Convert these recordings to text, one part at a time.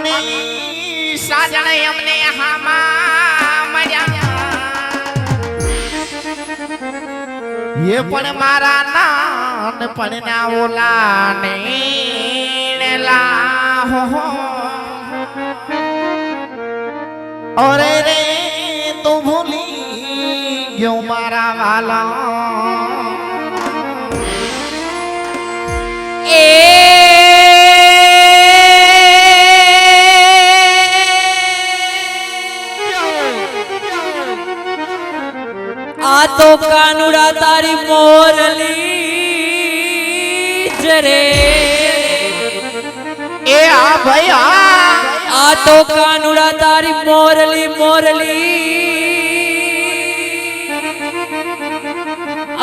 અને સાજણે અમને હામાં મળ્યા. એ પણ મારા નાન પણ ના ઓલા ને લા હો. અરે રે, તું ભૂલી ગયો મારા વાલા. આ તો કાનુડા તારી મોરલી. જરે એ આ ભાઈ આ. આ તો કાનુડા તારી મોરલી મોરલી.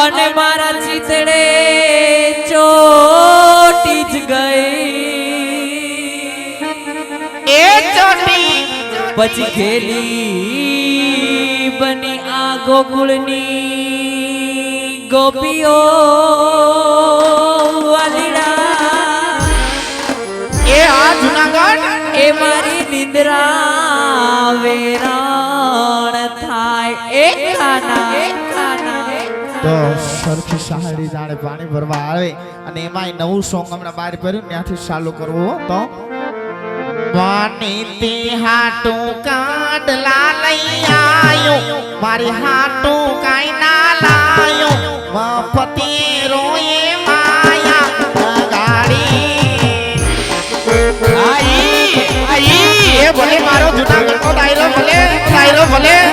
અને મારા ચીતડે ચોટી જ ગઈ. એ ચોટી. પછી ખેલી બની ગોકુળની ગોપીઓ વાલીડા. એ આ જુનાગઢ? એ મારી નિદ્રા વેરાણ થાય. એક ખાના તો સરખી સાહેડી જાણે પાણી ભરવા આવે અને એમાંય નવું સોંગ હમણાં બહાર પડ્યું ત્યાંથી ચાલુ કરવું હો તો હાટું કાડલા લઈ આયો. મારી હાટું કાઈ ના લાયો. મફતી રોએ માયા. ગાડી આઈ આઈ, એ ભલે મારો જુનાગઢનો ડાયરો ભલે ડાયરો ભલે.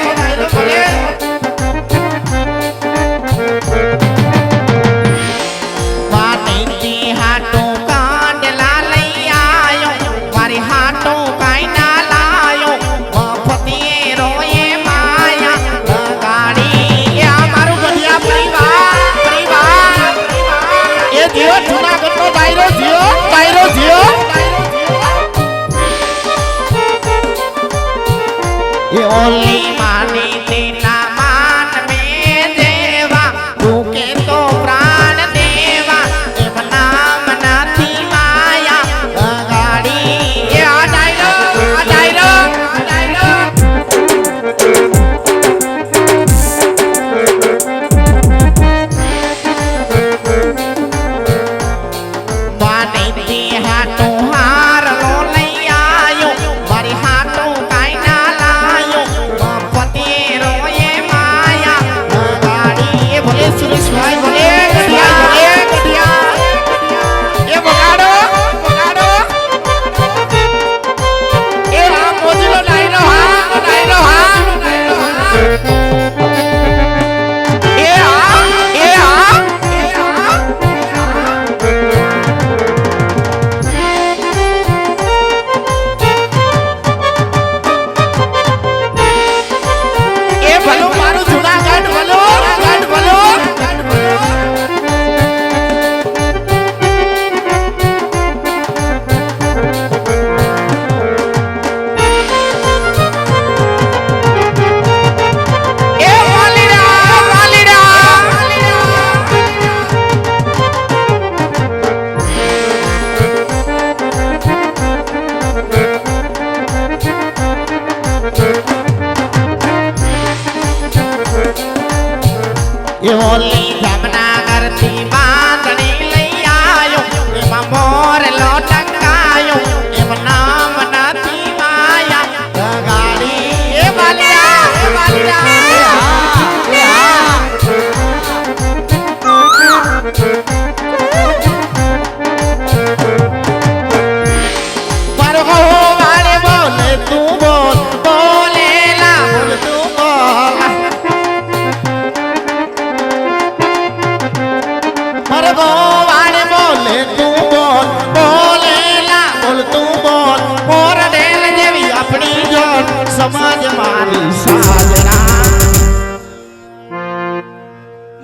সাধনা।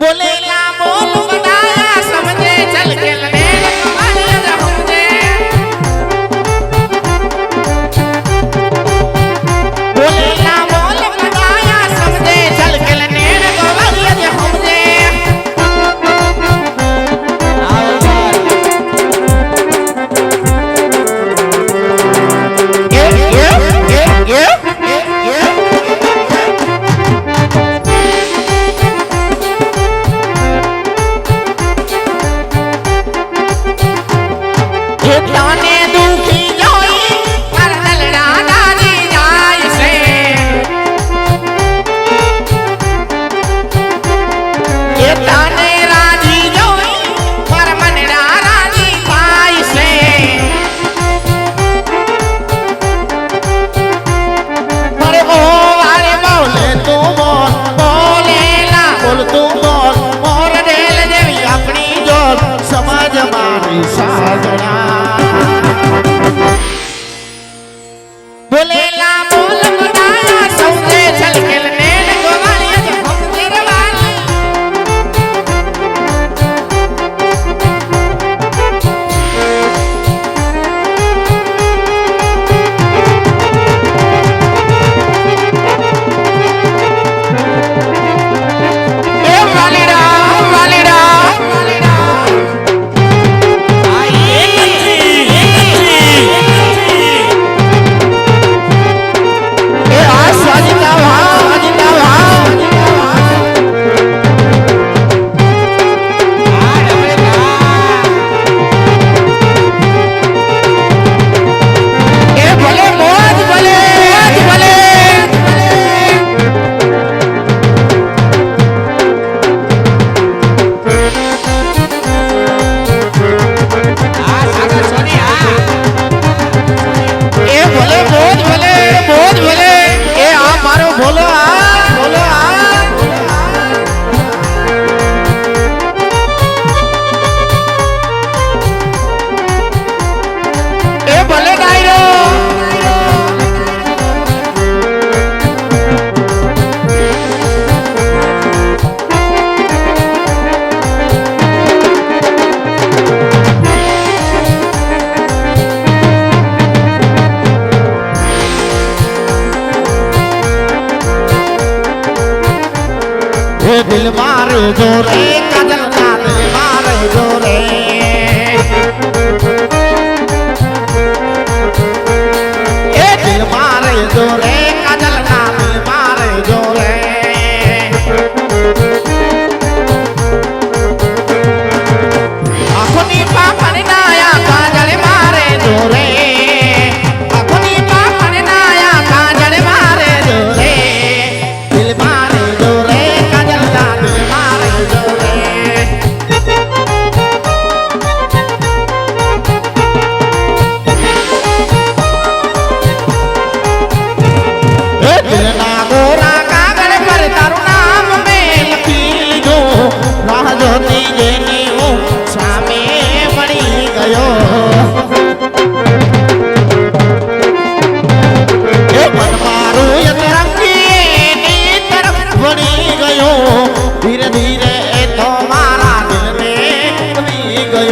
বলে না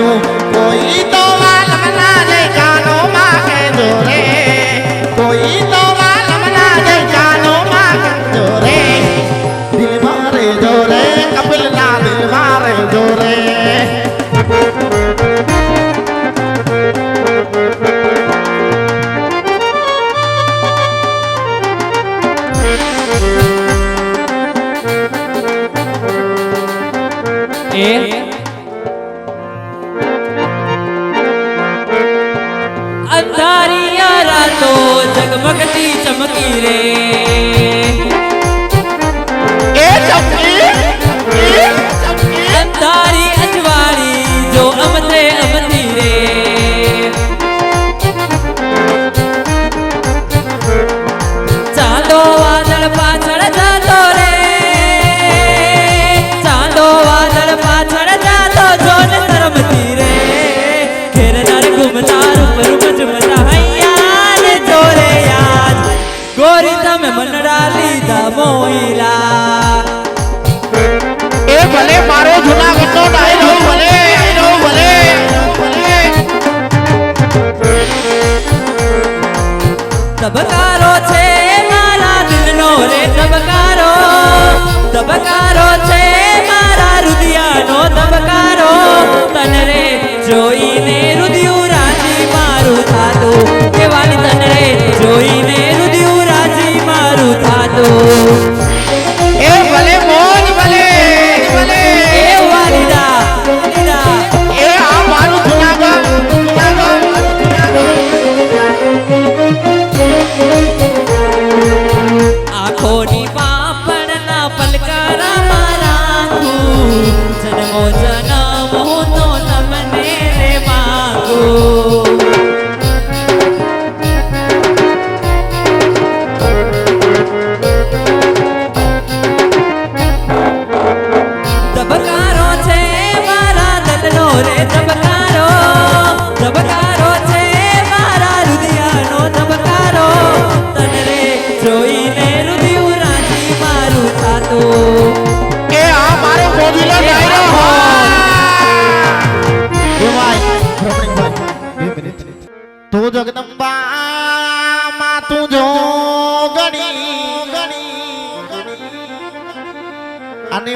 sonho જગમગતી ચમકી રે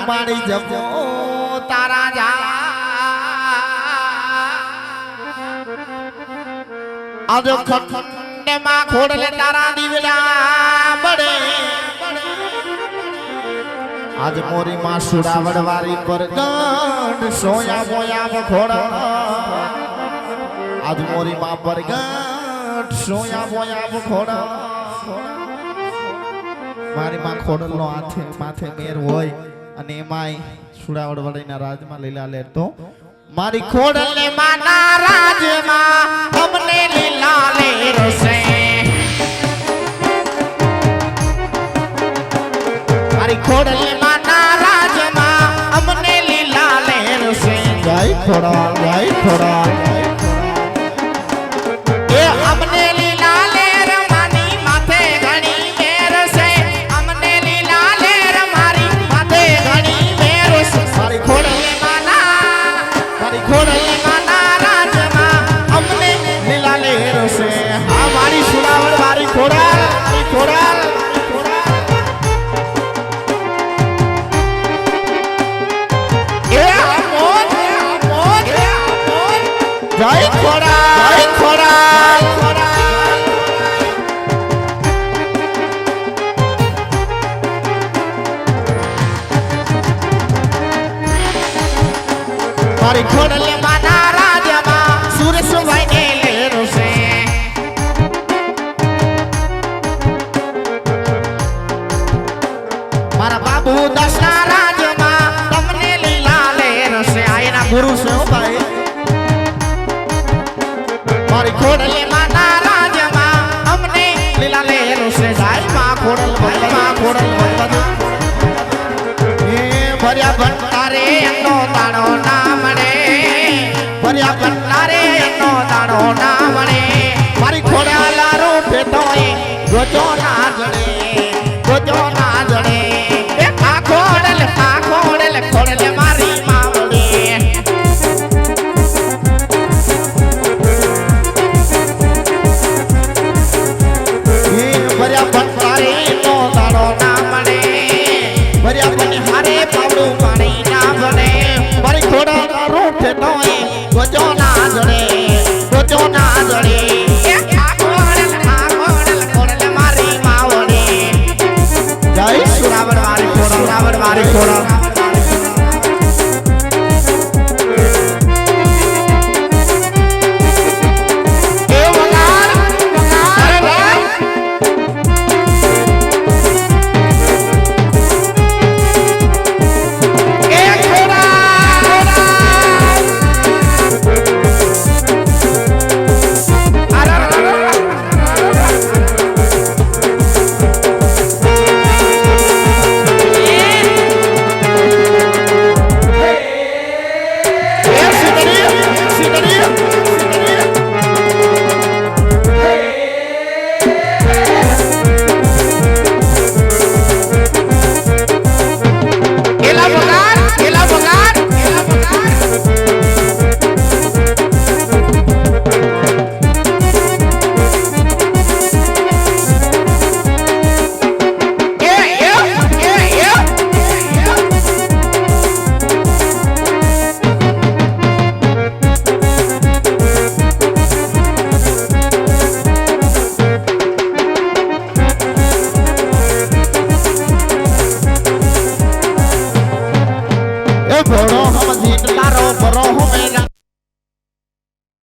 મારી જમો તારા જા. આજો ખંડમાં ખોડલે તારા દીવડા બડે આજ મોરી માં સુડાવડ વારી પર ગણ સોયા બોયા ખોડ આજ મોરી માં પર ગણ સોયા બોયા વખોડ. મારી માં ખોડલ નો હાથે માથે મેર હોય. અને એમાંય સુડાવડ સુડાવડવાડીના રાજમાં લીલા લેતો. મારી ખોડલે માના રાજમાં અમને લીલા લે રસે મારી ખોડલે માના રાજમાં અમને લીલા લે રસે જય ખોડા જય ખોડા. તું દશા રાજમાં તમને લીલા લે રસે આ એના ભાઈ મારી ખોડલે માતા રાજમાં અમને લીલા લે રસે જાય માં ખોડલ ભાઈ ભર્યા ભંડારે એનો તાણો ના મળે ભર્યા ભંડારે એનો તાણો મળે મારી ખોડાલા ના જડે.